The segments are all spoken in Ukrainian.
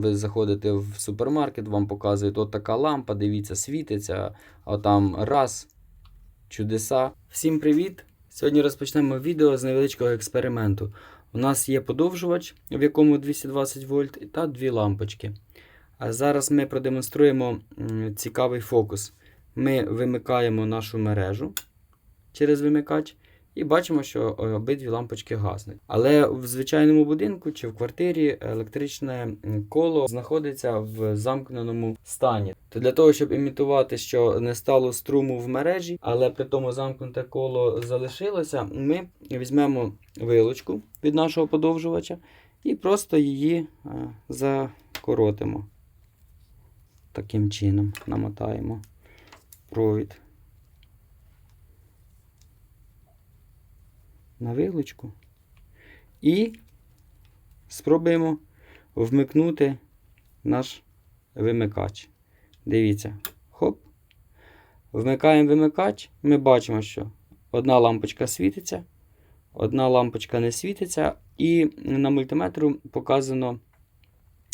Ви заходите в супермаркет, вам показують от така лампа, дивіться, світиться, а там раз, чудеса. Всім привіт! Сьогодні розпочнемо відео з невеличкого експерименту. У нас є подовжувач, в якому 220 вольт, та дві лампочки. А зараз ми продемонструємо цікавий фокус. Ми вимикаємо нашу мережу через вимикач і бачимо, що е, обидві лампочки гаснуть. Але в звичайному будинку чи в квартирі електричне коло знаходиться в замкненому стані. То для того, щоб імітувати, що не стало струму в мережі, але при тому замкнуте коло залишилося, ми візьмемо вилочку від нашого подовжувача і просто її е, закоротимо. Таким чином намотаємо провід на вилочку і спробуємо вмикнути наш вимикач. Дивіться, хоп. Вмикаємо вимикач, ми бачимо, що одна лампочка світиться, одна лампочка не світиться, і на мультиметру показано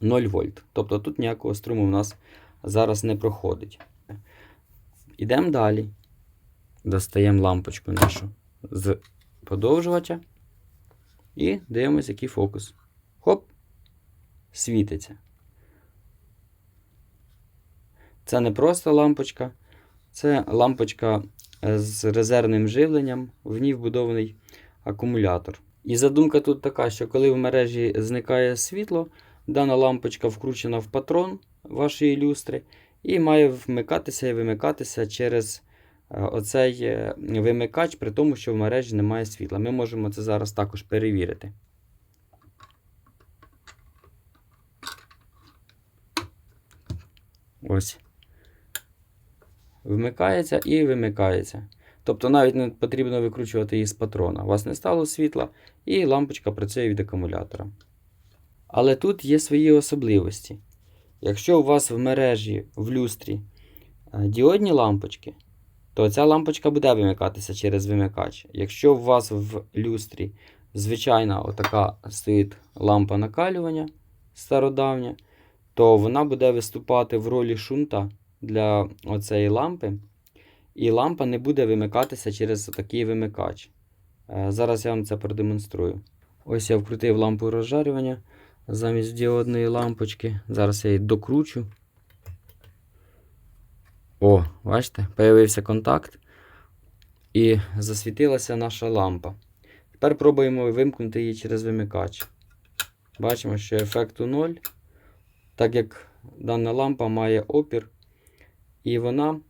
0 вольт. Тобто тут ніякого струму в нас зараз не проходить. Ідемо далі. Достаємо лампочку нашу з подовжувача. І дивимося, який фокус. Хоп! Світиться. Це не просто лампочка, це лампочка е, з резервним живленням, в ній вбудований акумулятор. І задумка тут така, що коли в мережі зникає світло, дана лампочка вкручена в патрон вашої люстри і має вмикатися і вимикатися через оцей е, вимикач, при тому, що в мережі немає світла. Ми можемо це зараз також перевірити. Ось. Вмикається і вимикається. Тобто навіть не потрібно викручувати її з патрона. У вас не стало світла, і лампочка працює від акумулятора. Але тут є свої особливості. Якщо у вас в мережі в люстрі е, діодні лампочки, то ця лампочка буде вимикатися через вимикач. Якщо у вас в люстрі звичайна отака стоїть лампа накалювання стародавня, то вона буде виступати в ролі шунта для оцеї лампи, і лампа не буде вимикатися через такий вимикач. Е, Зараз я вам це продемонструю. Ось я вкрутив лампу розжарювання замість діодної лампочки. Зараз я її докручу. О, бачите, появився контакт. І засвітилася наша лампа. Тепер пробуємо вимкнути її через вимикач. Бачимо, що ефекту 0, так як дана лампа має опір, і вона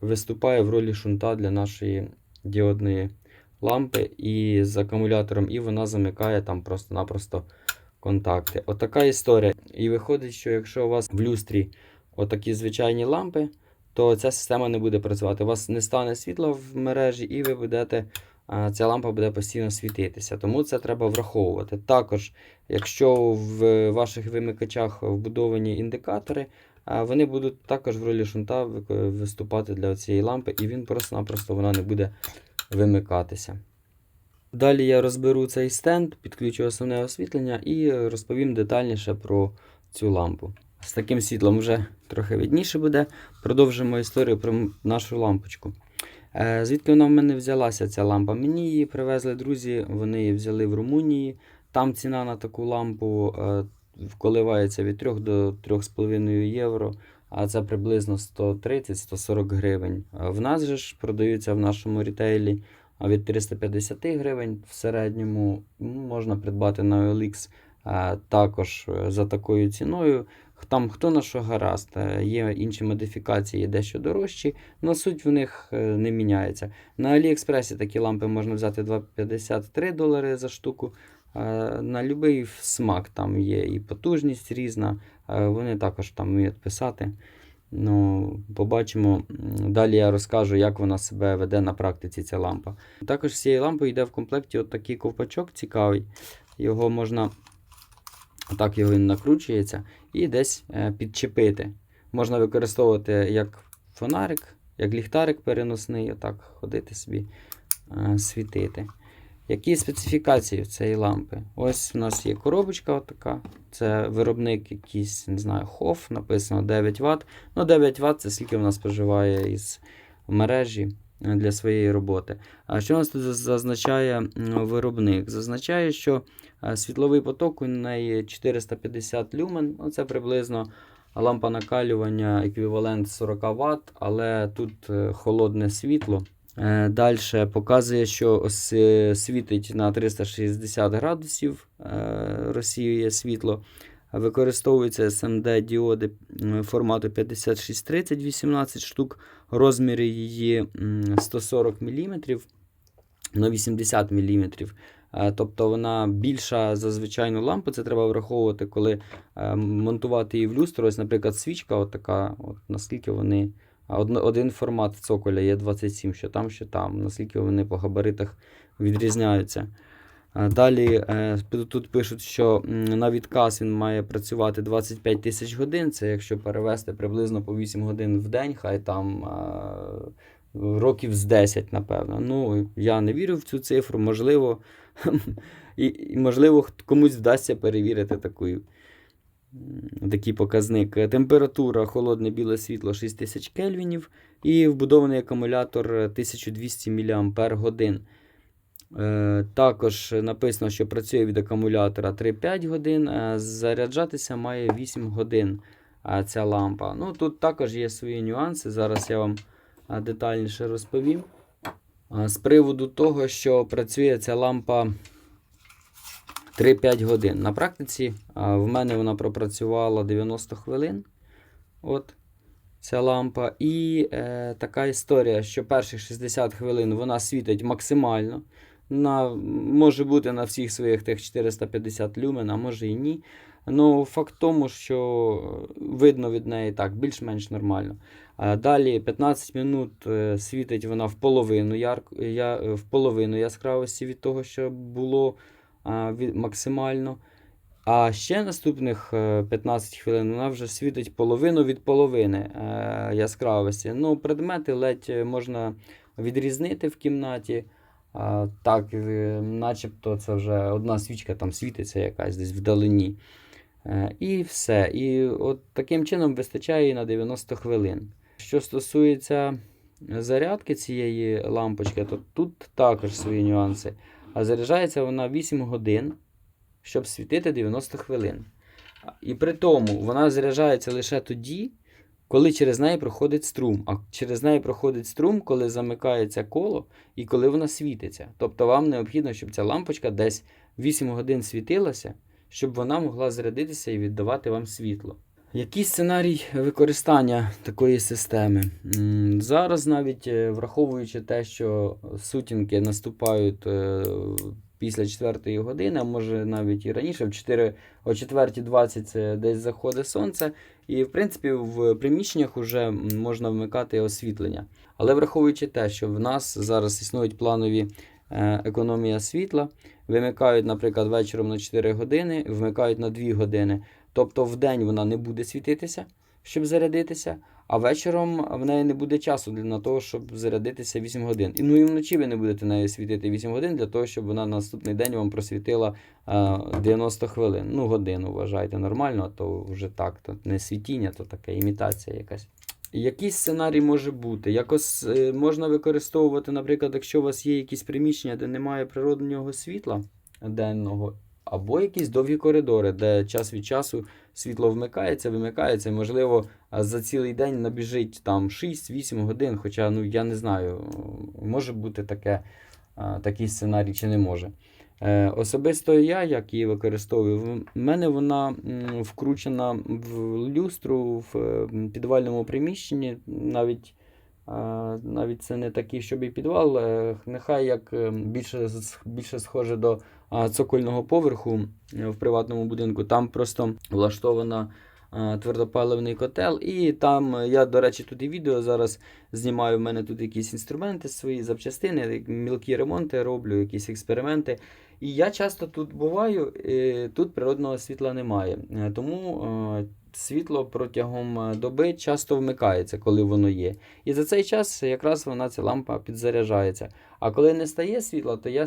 виступає в ролі шунта для нашої діодної лампи і з акумулятором, і вона замикає там просто-напросто контакти. Отака історія. І виходить, що якщо у вас в люстрі отакі звичайні лампи, то ця система не буде працювати. У вас не стане світла в мережі, і ви будете, ця лампа буде постійно світитися. Тому це треба враховувати. Також, якщо в ваших вимикачах вбудовані індикатори, вони будуть також в ролі шунта виступати для цієї лампи, і він просто-напросто вона не буде вимикатися. Далі я розберу цей стенд, підключу основне освітлення і розповім детальніше про цю лампу. З таким світлом вже трохи видніше буде. Продовжимо історію про нашу лампочку. Е, Звідки вона в мене взялася ця лампа? Мені її привезли друзі, вони її взяли в Румунії. Там ціна на таку лампу е, коливається від 3 до 3,5 євро, а це приблизно 130-140 гривень. Е, В нас же ж продаються в нашому рітейлі від 350 гривень в середньому можна придбати на OLX також за такою ціною. Там хто на що гаразд, Е, є інші модифікації, є дещо дорожчі, але суть в них е, не міняється. На Аліекспресі такі лампи можна взяти 2,53 долари за штуку. На будь-який смак там є і потужність різна, е, вони також там вміють писати. Ну, побачимо. Далі я розкажу, як вона себе веде на практиці ця лампа. Також з цією лампою йде в комплекті от такий ковпачок цікавий. Його можна, так його він накручується, і десь е, підчепити. Можна використовувати як фонарик, як ліхтарик переносний, отак ходити собі, е, світити. Які специфікації в цієї лампи? Ось у нас є коробочка така. Це виробник якийсь, не знаю, HOF, написано 9 Вт. Ну, 9 Вт це скільки вона споживає із мережі для своєї роботи. А що нас тут зазначає виробник? Зазначає, що е, світловий поток у неї 450 люмен. Ну, це приблизно лампа накалювання еквівалент 40 Вт, але тут е, холодне світло. Далі показує, що е, світить на 360 градусів, е, розсіює світло. Використовуються SMD діоди формату 5630 18 штук. Розміри її 140 мм на 80 мм. Тобто вона більша за звичайну лампу. Це треба враховувати, коли е, монтувати її в люстру. Ось, наприклад, свічка, от така, от, наскільки вони. Один формат цоколя є 27, що там, що там, наскільки вони по габаритах відрізняються. А Далі е, тут- пишуть, що на відказ він має працювати 25 тисяч годин. Це якщо перевести приблизно по 8 годин в день, хай там е, років з 10, напевно. Ну, я не вірю в цю цифру, можливо, і, можливо, комусь вдасться перевірити таку, такий показник. Е, Температура холодне біле світло 6000 кельвінів і вбудований акумулятор е, 1200 мАч. Е, Також написано, що працює від акумулятора 3-5 годин, а заряджатися має 8 годин ця лампа. Ну, тут також є свої нюанси. Зараз я вам детальніше розповім. З приводу того, що працює ця лампа 3-5 годин. На практиці в мене вона пропрацювала 90 хвилин. От ця лампа. І е, така історія, що перших 60 хвилин вона світить максимально. На, може бути на всіх своїх тих 450 люмен, а може і ні. Ну, факт тому, що видно від неї так, більш-менш нормально. А далі 15 минут е, світить вона в половину, ярк, я, е, в половину яскравості від того, що було а, від, максимально. А ще наступних е, 15 хвилин вона вже світить половину від половини е, яскравості. Ну, предмети ледь е, можна відрізнити в кімнаті. Так, е, начебто це вже одна свічка там світиться якась десь вдалині. Е, і все. І от таким чином вистачає їй на 90 хвилин. Що стосується зарядки цієї лампочки, то тут також свої нюанси. А заряджається вона 8 годин, щоб світити 90 хвилин. І при тому вона заряджається лише тоді, коли через неї проходить струм. А через неї проходить струм, коли замикається коло і коли вона світиться. Тобто вам необхідно, щоб ця лампочка десь 8 годин світилася, щоб вона могла зарядитися і віддавати вам світло. Який сценарій використання такої системи? Зараз, навіть е, враховуючи те, що сутінки наступають е, після 4 години, а може навіть і раніше, в 4, о 4.20 це десь заходить сонце, і в принципі в приміщеннях вже можна вмикати освітлення. Але враховуючи те, що в нас зараз існують планові е, економія світла, вимикають, наприклад, вечором на 4 години, вмикають на 2 години. Тобто в день вона не буде світитися, щоб зарядитися, а вечором в неї не буде часу для того, щоб зарядитися 8 годин. І ну і вночі ви не будете нею світити 8 годин для того, щоб вона на наступний день вам просвітила 90 хвилин. Ну, годину вважайте нормально, а то вже так, то не світіння, то така імітація якась. Який сценарій може бути? Якось е, можна використовувати, наприклад, якщо у вас є якісь приміщення, де немає природнього світла денного, або якісь довгі коридори, де час від часу світло вмикається, вимикається, і, можливо, за цілий день набіжить там 6-8 годин. Хоча, ну я не знаю, може бути таке, такий сценарій чи не може. Е, особисто я, як її використовую, в мене вона вкручена в люстру в е, підвальному приміщенні. Навіть, навіть це не такий, щоб і підвал, е, нехай як е, більше, більше схоже до цокольного поверху е, в приватному будинку. Там просто влаштована твердопаливний котел. І там е, я, до речі, тут і відео зараз знімаю. в мене тут якісь інструменти свої запчастини, мілкі ремонти роблю, якісь експерименти. І я часто тут буваю, тут природного світла немає. Е, Тому е, світло протягом е, доби часто вмикається, коли воно є. І за цей час якраз вона ця лампа підзаряджається. А коли не стає світла, то я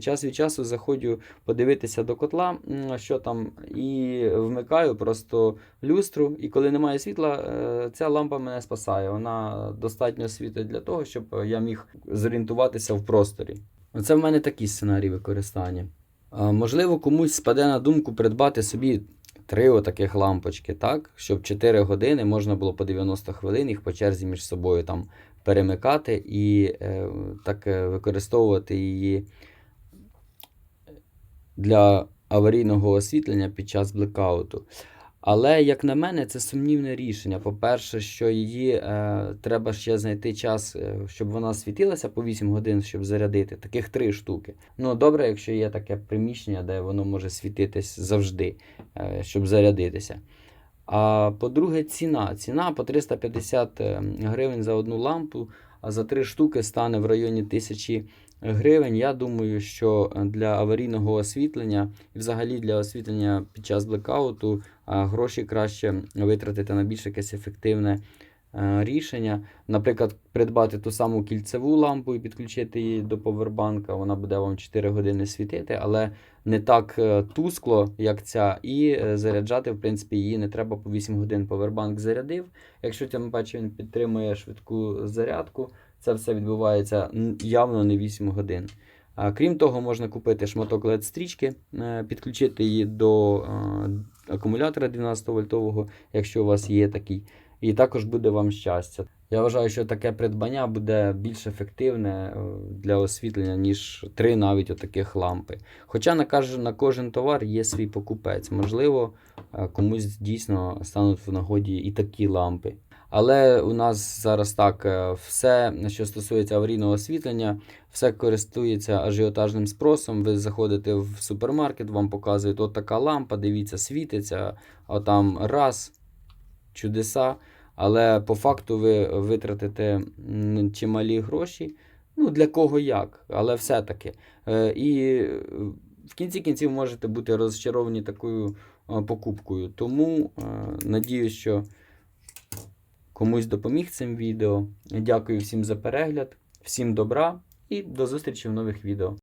час від часу заходжу подивитися до котла, що там, і вмикаю просто люстру. І коли немає світла, ця лампа мене спасає. Вона достатньо світить для того, щоб я міг зорієнтуватися в просторі. Оце в мене такий сценарій використання. Можливо, комусь спаде на думку придбати собі три отаких лампочки, так? Щоб 4 години можна було по 90 хвилин їх по черзі між собою там перемикати і е, так е, використовувати її для аварійного освітлення під час блекауту. Але, як на мене, це сумнівне рішення. По-перше, що її е, треба ще знайти час, е, щоб вона світилася по 8 годин, щоб зарядити. Таких три штуки. Ну, добре, якщо є таке приміщення, де воно може світитись завжди, е, щоб зарядитися. А по-друге, ціна. Ціна по 350 е, гривень за одну лампу, а за три штуки стане в районі 1000 гривень. Я думаю, що для аварійного освітлення і взагалі для освітлення під час блекауту гроші краще витратити на більш якесь ефективне рішення. Наприклад, придбати ту саму кільцеву лампу і підключити її до повербанка. Вона буде вам 4 години світити, але не так е, тускло, як ця, і е, заряджати, в принципі, її не треба по 8 годин. Повербанк зарядив. Якщо тим паче він підтримує швидку зарядку, це все відбувається явно не 8 годин. Крім того, можна купити шматок led стрічки, е, підключити її до е, акумулятора 12 вольтового, якщо у вас є такий. І також буде вам щастя. Я вважаю, що таке придбання буде більш ефективне е, для освітлення, ніж три навіть отаких лампи. Хоча на, кожен товар є свій покупець. Можливо, комусь дійсно стануть в нагоді і такі лампи. Але у нас зараз так, е, все, що стосується аварійного освітлення, все користується ажіотажним спросом. Ви заходите в супермаркет, вам показують, от така лампа, дивіться, світиться, а там раз, чудеса. Але по факту ви витратите чималі гроші. Ну, для кого як, але все-таки. Е, І е, в кінці кінців можете бути розчаровані такою покупкою. Тому надію, що комусь допоміг цим відео. Дякую всім за перегляд, всім добра і до зустрічі в нових відео.